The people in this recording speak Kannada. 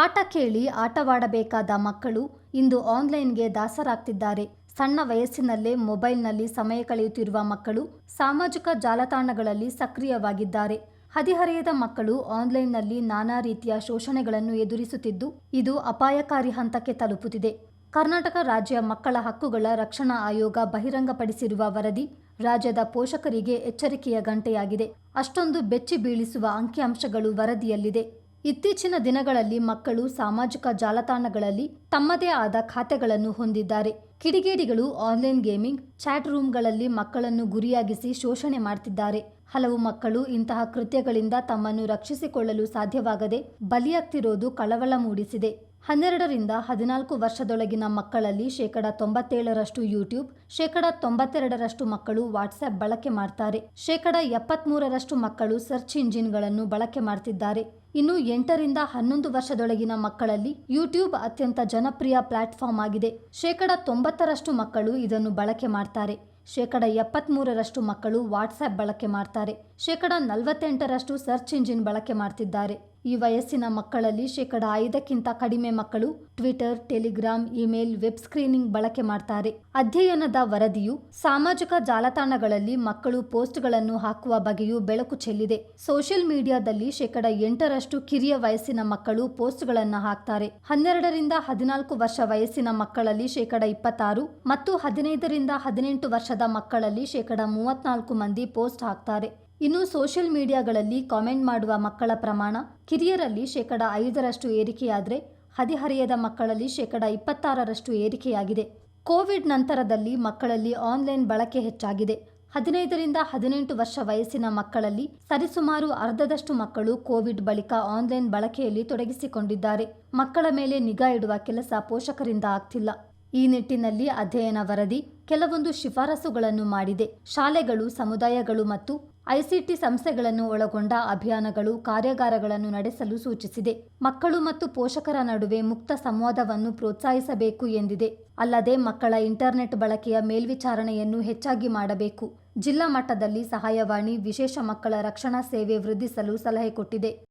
ಪಾಠ ಕೇಳಿ ಆಟವಾಡಬೇಕಾದ ಮಕ್ಕಳು ಇಂದು ಆನ್ಲೈನ್ಗೆ ದಾಸರಾಗ್ತಿದ್ದಾರೆ. ಸಣ್ಣ ವಯಸ್ಸಿನಲ್ಲೇ ಮೊಬೈಲ್ನಲ್ಲಿ ಸಮಯ ಕಳೆಯುತ್ತಿರುವ ಮಕ್ಕಳು ಸಾಮಾಜಿಕ ಜಾಲತಾಣಗಳಲ್ಲಿ ಸಕ್ರಿಯವಾಗಿದ್ದಾರೆ. ಹದಿಹರೆಯದ ಮಕ್ಕಳು ಆನ್ಲೈನ್ನಲ್ಲಿ ನಾನಾ ರೀತಿಯ ಶೋಷಣೆಗಳನ್ನು ಎದುರಿಸುತ್ತಿದ್ದು, ಇದು ಅಪಾಯಕಾರಿ ಹಂತಕ್ಕೆ ತಲುಪುತ್ತಿದೆ. ಕರ್ನಾಟಕ ರಾಜ್ಯ ಮಕ್ಕಳ ಹಕ್ಕುಗಳ ರಕ್ಷಣಾ ಆಯೋಗ ಬಹಿರಂಗಪಡಿಸಿರುವ ವರದಿ ರಾಜ್ಯದ ಪೋಷಕರಿಗೆ ಎಚ್ಚರಿಕೆಯ ಗಂಟೆಯಾಗಿದೆ. ಅಷ್ಟೊಂದು ಬೆಚ್ಚಿ ಬೀಳಿಸುವ ಅಂಕಿಅಂಶಗಳು ವರದಿಯಲ್ಲಿದೆ. ಇತ್ತೀಚಿನ ದಿನಗಳಲ್ಲಿ ಮಕ್ಕಳು ಸಾಮಾಜಿಕ ಜಾಲತಾಣಗಳಲ್ಲಿ ತಮ್ಮದೇ ಆದ ಖಾತೆಗಳನ್ನು ಹೊಂದಿದ್ದಾರೆ. ಕಿಡಿಗೇಡಿಗಳು ಆನ್ಲೈನ್ ಗೇಮಿಂಗ್, ಚಾಟ್ ರೂಮ್ಗಳಲ್ಲಿ ಮಕ್ಕಳನ್ನು ಗುರಿಯಾಗಿಸಿ ಶೋಷಣೆ ಮಾಡ್ತಿದ್ದಾರೆ. ಹಲವು ಮಕ್ಕಳು ಇಂತಹ ಕೃತ್ಯಗಳಿಂದ ತಮ್ಮನ್ನು ರಕ್ಷಿಸಿಕೊಳ್ಳಲು ಸಾಧ್ಯವಾಗದೆ ಬಲಿಯಾಗ್ತಿರೋದು ಕಳವಳ ಮೂಡಿಸಿದೆ. ಹನ್ನೆರಡರಿಂದ ಹದಿನಾಲ್ಕು ವರ್ಷದೊಳಗಿನ ಮಕ್ಕಳಲ್ಲಿ ಶೇಕಡ ತೊಂಬತ್ತೇಳರಷ್ಟು ಯೂಟ್ಯೂಬ್, ಶೇಕಡ ತೊಂಬತ್ತೆರಡರಷ್ಟು ಮಕ್ಕಳು ವಾಟ್ಸ್ಆ್ಯಪ್ ಬಳಕೆ ಮಾಡ್ತಾರೆ. ಶೇಕಡ ಎಪ್ಪತ್ಮೂರರಷ್ಟು ಮಕ್ಕಳು ಸರ್ಚ್ ಇಂಜಿನ್ಗಳನ್ನು ಬಳಕೆ ಮಾಡ್ತಿದ್ದಾರೆ. ಇನ್ನು ಎಂಟರಿಂದ ಹನ್ನೊಂದು ವರ್ಷದೊಳಗಿನ ಮಕ್ಕಳಲ್ಲಿ ಯೂಟ್ಯೂಬ್ ಅತ್ಯಂತ ಜನಪ್ರಿಯ ಪ್ಲಾಟ್ಫಾರ್ಮ್ ಆಗಿದೆ. ಶೇಕಡ ತೊಂಬತ್ತರಷ್ಟು ಮಕ್ಕಳು ಇದನ್ನು ಬಳಕೆ ಮಾಡ್ತಾರೆ. ಶೇಕಡ ಎಪ್ಪತ್ಮೂರರಷ್ಟು ಮಕ್ಕಳು ವಾಟ್ಸ್ಆ್ಯಪ್ ಬಳಕೆ ಮಾಡ್ತಾರೆ. ಶೇಕಡ ನಲವತ್ತೆಂಟರಷ್ಟು ಸರ್ಚ್ ಇಂಜಿನ್ ಬಳಕೆ ಮಾಡ್ತಿದ್ದಾರೆ. ಈ ವಯಸ್ಸಿನ ಮಕ್ಕಳಲ್ಲಿ ಶೇಕಡ ಐದಕ್ಕಿಂತ ಕಡಿಮೆ ಮಕ್ಕಳು Twitter, Telegram, email, web screening ಬಳಕೆ ಮಾಡ್ತಾರೆ. ಅಧ್ಯಯನದ ವರದಿಯು ಸಾಮಾಜಿಕ ಜಾಲತಾಣಗಳಲ್ಲಿ ಮಕ್ಕಳು ಪೋಸ್ಟ್ಗಳನ್ನು ಹಾಕುವ ಬಗೆಯೂ ಬೆಳಕು ಚೆಲ್ಲಿದೆ. ಸೋಷಿಯಲ್ ಮೀಡಿಯಾದಲ್ಲಿ ಶೇಕಡ ಎಂಟರಷ್ಟು ಕಿರಿಯ ವಯಸ್ಸಿನ ಮಕ್ಕಳು ಪೋಸ್ಟ್ಗಳನ್ನು ಹಾಕ್ತಾರೆ. ಹನ್ನೆರಡರಿಂದ ಹದಿನಾಲ್ಕು ವರ್ಷ ವಯಸ್ಸಿನ ಮಕ್ಕಳಲ್ಲಿ ಶೇಕಡ ಇಪ್ಪತ್ತಾರು ಮತ್ತು ಹದಿನೈದರಿಂದ ಹದಿನೆಂಟು ವರ್ಷದ ಮಕ್ಕಳಲ್ಲಿ ಶೇಕಡ ಮೂವತ್ನಾಲ್ಕು ಮಂದಿ ಪೋಸ್ಟ್ ಹಾಕ್ತಾರೆ. ಇನ್ನು ಸೋಷಿಯಲ್ ಮೀಡಿಯಾಗಳಲ್ಲಿ ಕಾಮೆಂಟ್ ಮಾಡುವ ಮಕ್ಕಳ ಪ್ರಮಾಣ ಕಿರಿಯರಲ್ಲಿ ಶೇಕಡ ಐದರಷ್ಟು ಏರಿಕೆಯಾದರೆ ಹದಿಹರೆಯದ ಮಕ್ಕಳಲ್ಲಿ ಶೇಕಡ ಇಪ್ಪತ್ತಾರರಷ್ಟು ಏರಿಕೆಯಾಗಿದೆ. ಕೋವಿಡ್ ನಂತರದಲ್ಲಿ ಮಕ್ಕಳಲ್ಲಿ ಆನ್ಲೈನ್ ಬಳಕೆ ಹೆಚ್ಚಾಗಿದೆ. ಹದಿನೈದರಿಂದ ಹದಿನೆಂಟು ವರ್ಷ ವಯಸ್ಸಿನ ಮಕ್ಕಳಲ್ಲಿ ಸರಿಸುಮಾರು ಅರ್ಧದಷ್ಟು ಮಕ್ಕಳು ಕೋವಿಡ್ ಬಳಿಕ ಆನ್ಲೈನ್ ಬಳಕೆಯಲ್ಲಿ ತೊಡಗಿಸಿಕೊಂಡಿದ್ದಾರೆ. ಮಕ್ಕಳ ಮೇಲೆ ನಿಗಾ ಇಡುವ ಕೆಲಸ ಪೋಷಕರಿಂದ ಆಗ್ತಿಲ್ಲ. ಈ ನಿಟ್ಟಿನಲ್ಲಿ ಅಧ್ಯಯನ ವರದಿ, ಕೆಲವೊಂದು ಶಿಫಾರಸುಗಳನ್ನು ಮಾಡಿದೆ. ಶಾಲೆಗಳು, ಸಮುದಾಯಗಳು ಮತ್ತು ಐಸಿಟಿ ಸಂಸ್ಥೆಗಳನ್ನು ಒಳಗೊಂಡ ಅಭಿಯಾನಗಳು ಕಾರ್ಯಾಗಾರಗಳನ್ನು ನಡೆಸಲು ಸೂಚಿಸಿದೆ. ಮಕ್ಕಳು ಮತ್ತು ಪೋಷಕರ ನಡುವೆ ಮುಕ್ತ ಸಂವಾದವನ್ನು ಪ್ರೋತ್ಸಾಹಿಸಬೇಕು ಎಂದಿದೆ. ಅಲ್ಲದೆ ಮಕ್ಕಳ ಇಂಟರ್ನೆಟ್ ಬಳಕೆಯ ಮೇಲ್ವಿಚಾರಣೆಯನ್ನು ಹೆಚ್ಚಾಗಿ ಮಾಡಬೇಕು. ಜಿಲ್ಲಾ ಮಟ್ಟದಲ್ಲಿ ಸಹಾಯವಾಣಿ, ವಿಶೇಷ ಮಕ್ಕಳ ರಕ್ಷಣಾ ಸೇವೆ ವೃದ್ಧಿಸಲು ಸಲಹೆ ಕೊಟ್ಟಿದೆ.